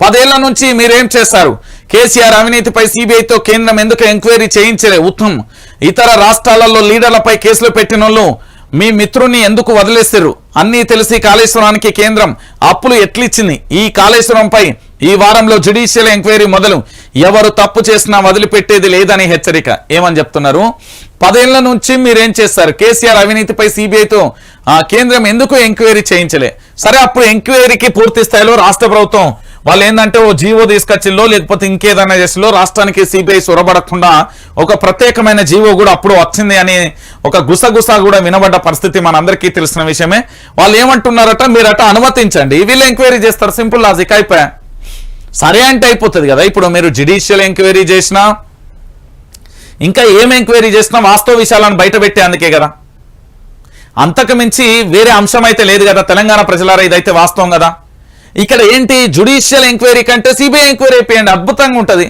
పదేళ్ళ నుంచి మీరేం చేస్తారు కేసీఆర్ అవినీతిపై సిబిఐతో కేంద్రం ఎందుకు ఎంక్వైరీ చేయించలే? ఉత్తమ్ ఇతర రాష్ట్రాలలో లీడర్లపై కేసులు పెట్టిన మీ మిత్రుని ఎందుకు వదిలేస్తారు అన్నీ తెలిసి కాళేశ్వరానికి కేంద్రం అప్పులు ఎట్లిచ్చింది? ఈ కాళేశ్వరంపై ఈ వారంలో జ్యుడిషియల్ ఎంక్వైరీ మొదలు. ఎవరు తప్పు చేసినా వదిలిపెట్టేది లేదని హెచ్చరిక. ఏమని చెప్తున్నారు? పదేళ్ళ నుంచి మీరేం చేస్తారు? కేసీఆర్ అవినీతిపై సిబిఐతో కేంద్రం ఎందుకు ఎంక్వైరీ చేయించలే? సరే అప్పుడు ఎంక్వైరీకి పూర్తి స్థాయిలో రాష్ట్ర ప్రభుత్వం వాళ్ళు ఏంటంటే ఓ జీవో తీసుకొచ్చిల్లో లేకపోతే ఇంకేదైనా చేసిలో రాష్ట్రానికి సిబిఐ సొరబడకుండా ఒక ప్రత్యేకమైన జీవో కూడా అప్పుడు వచ్చింది అని ఒక గుసగుస కూడా వినబడ్డ పరిస్థితి మనందరికీ తెలిసిన విషయమే. వాళ్ళు ఏమంటున్నారట మీరట అనుమతించండి. వీళ్ళు ఎంక్వైరీ చేస్తారు. Simple logic. అయిపోయా? సరే అంటే అయిపోతుంది కదా. ఇప్పుడు మీరు జ్యుడిషియల్ ఎంక్వైరీ చేసినా ఇంకా ఏం ఎంక్వైరీ చేసినా వాస్తవ విషయాలను బయటపెట్టే అందుకే కదా. అంతకు మించి వేరే అంశం అయితే లేదు కదా. తెలంగాణ ప్రజలారా ఇదైతే వాస్తవం కదా. ఇక్కడ ఏంటి జ్యుడిషియల్ ఎంక్వైరీ కంటే సిబిఐ ఎంక్వైరీ అయిపోయండి. అద్భుతంగా ఉంటుంది.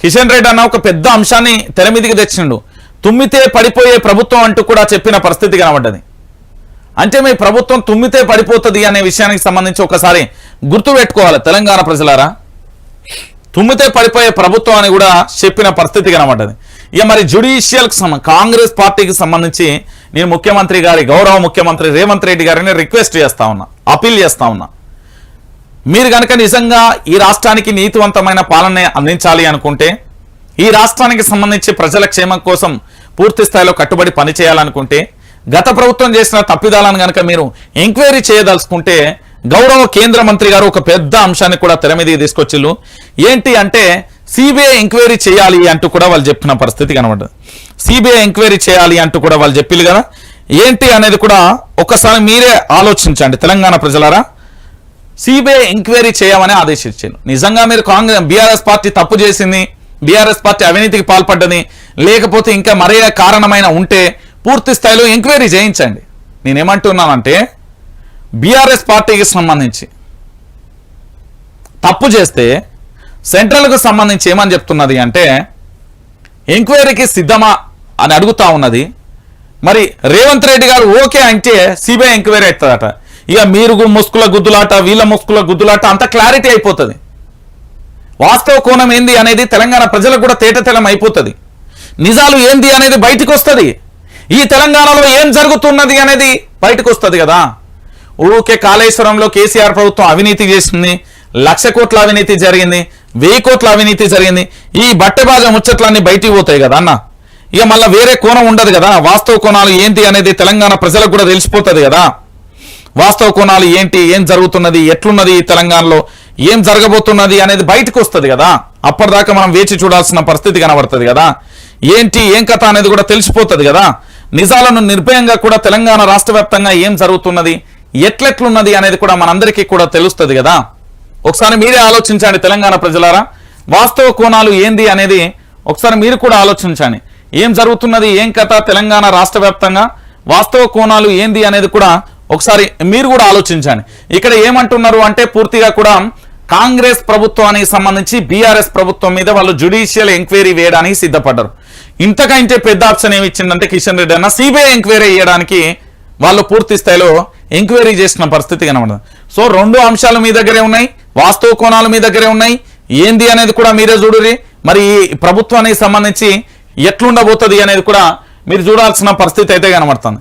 కిషన్ రెడ్డి అన్న ఒక పెద్ద అంశాన్ని తెర మీదకి తెచ్చిండు. తుమ్మితే పడిపోయే ప్రభుత్వం అంటూ కూడా చెప్పిన పరిస్థితి కనబడ్డది. అంటే మీ ప్రభుత్వం తుమ్మితే పడిపోతుంది అనే విషయానికి సంబంధించి ఒకసారి గుర్తు పెట్టుకోవాలి తెలంగాణ ప్రజలారా. తుమ్మితే పడిపోయే ప్రభుత్వం అని కూడా చెప్పిన పరిస్థితి కనబడ్డది. ఇక మరి జ్యుడిషియల్ కాంగ్రెస్ పార్టీకి సంబంధించి నేను ముఖ్యమంత్రి గారి గౌరవ ముఖ్యమంత్రి రేవంత్ రెడ్డి గారిని రిక్వెస్ట్ చేస్తా ఉన్నా అపీల్ చేస్తా ఉన్నా. మీరు కనుక నిజంగా ఈ రాష్ట్రానికి నీతివంతమైన పాలన అందించాలి అనుకుంటే ఈ రాష్ట్రానికి సంబంధించి ప్రజల క్షేమం కోసం పూర్తి స్థాయిలో కట్టుబడి పనిచేయాలనుకుంటే గత ప్రభుత్వం చేసిన తప్పిదాలను కనుక మీరు ఎంక్వైరీ చేయదలుచుకుంటే గౌరవ కేంద్ర మంత్రి గారు ఒక పెద్ద అంశాన్ని కూడా తెర మీదకి ఏంటి అంటే సిబిఐ ఎంక్వైరీ చేయాలి అంటూ కూడా వాళ్ళు చెప్పిన పరిస్థితి కనబడదు సిబిఐ ఎంక్వైరీ చేయాలి అంటూ కూడా వాళ్ళు చెప్పిల్లు కదా. ఏంటి అనేది కూడా ఒకసారి మీరే ఆలోచించండి తెలంగాణ ప్రజలారా. సిబిఐ ఎంక్వైరీ చేయమని ఆదేశించాను నిజంగా మీరు కాంగ్రెస్ బీఆర్ఎస్ పార్టీ తప్పు చేసింది బీఆర్ఎస్ పార్టీ అవినీతికి పాల్పడ్డని లేకపోతే ఇంకా మరే కారణమైన ఉంటే పూర్తి స్థాయిలో ఎంక్వైరీ చేయించండి. నేనేమంటున్నానంటే బీఆర్ఎస్ పార్టీకి సంబంధించి. తప్పు చేస్తే సెంట్రల్కు సంబంధించి ఏమని చెప్తున్నది అంటే ఎంక్వైరీకి సిద్ధమా అని అడుగుతా ఉన్నది. మరి రేవంత్ రెడ్డి గారు ఓకే అంటే సిబిఐ ఎంక్వైరీ అవుతుందట. ఇక మీరు ముసుకుల గుద్దులాట వీళ్ళ ముసుకుల గుద్దులాట అంత క్లారిటీ అయిపోతుంది. వాస్తవ కోణం ఏంది అనేది తెలంగాణ ప్రజలకు కూడా తేటతెలం అయిపోతుంది. నిజాలు ఏంది అనేది బయటకు వస్తుంది ఈ తెలంగాణలో ఏం జరుగుతున్నది అనేది బయటకు వస్తుంది కదా. ఊకే కాళేశ్వరంలో కేసీఆర్ ప్రభుత్వం అవినీతి చేసింది. లక్ష కోట్ల అవినీతి జరిగింది. వెయ్యి కోట్ల అవినీతి జరిగింది. ఈ బట్టెబాజ ముచ్చట్లన్నీ బయటికి పోతాయి కదా అన్న? ఇక మళ్ళీ వేరే కోణం ఉండదు కదా. వాస్తవ కోణాలు ఏంటి అనేది తెలంగాణ ప్రజలకు కూడా తెలిసిపోతుంది కదా. వాస్తవ కోణాలు ఏంటి? ఏం జరుగుతున్నది? ఎట్లున్నది ఈ తెలంగాణలో? ఏం జరగబోతున్నది అనేది బయటకు వస్తుంది కదా. అప్పటిదాకా మనం వేచి చూడాల్సిన పరిస్థితి కనబడుతుంది కదా. ఏంటి? ఏం కథ అనేది కూడా తెలిసిపోతుంది కదా. నిజాలను నిర్భయంగా కూడా తెలంగాణ రాష్ట్ర వ్యాప్తంగా ఏం జరుగుతున్నది? ఎట్లెట్లున్నది అనేది కూడా మనందరికీ కూడా తెలుస్తుంది కదా. ఒకసారి మీరే ఆలోచించండి తెలంగాణ ప్రజలారా. వాస్తవ కోణాలు ఏంది అనేది ఒకసారి మీరు కూడా ఆలోచించండి. ఏం జరుగుతున్నది ఏం కథ తెలంగాణ రాష్ట్ర వ్యాప్తంగా? వాస్తవ కోణాలు ఏంది అనేది కూడా ఒకసారి మీరు కూడా ఆలోచించండి. ఇక్కడ ఏమంటున్నారు అంటే పూర్తిగా కూడా కాంగ్రెస్ ప్రభుత్వానికి సంబంధించి బీఆర్ఎస్ ప్రభుత్వం మీద వాళ్ళు జ్యుడిషియల్ ఎంక్వైరీ వేయడానికి సిద్ధపడ్డారు. ఇంతకంటే పెద్ద ఆప్షన్ ఏమి ఇచ్చిందంటే కిషన్ రెడ్డి అన్న సిబిఐ ఎంక్వైరీ చేయడానికి వాళ్ళు పూర్తి స్థాయిలో ఎంక్వైరీ చేసిన పరిస్థితి కనబడదు. సో రెండు అంశాలు మీ దగ్గరే ఉన్నాయి వాస్తవ కోణాలు మీ దగ్గరే ఉన్నాయి. ఏంది అనేది కూడా మీరే చూడురి మరి ఈ ప్రభుత్వానికి సంబంధించి ఎట్లుండబోతుంది అనేది కూడా మీరు చూడాల్సిన పరిస్థితి అయితే కనబడుతుంది.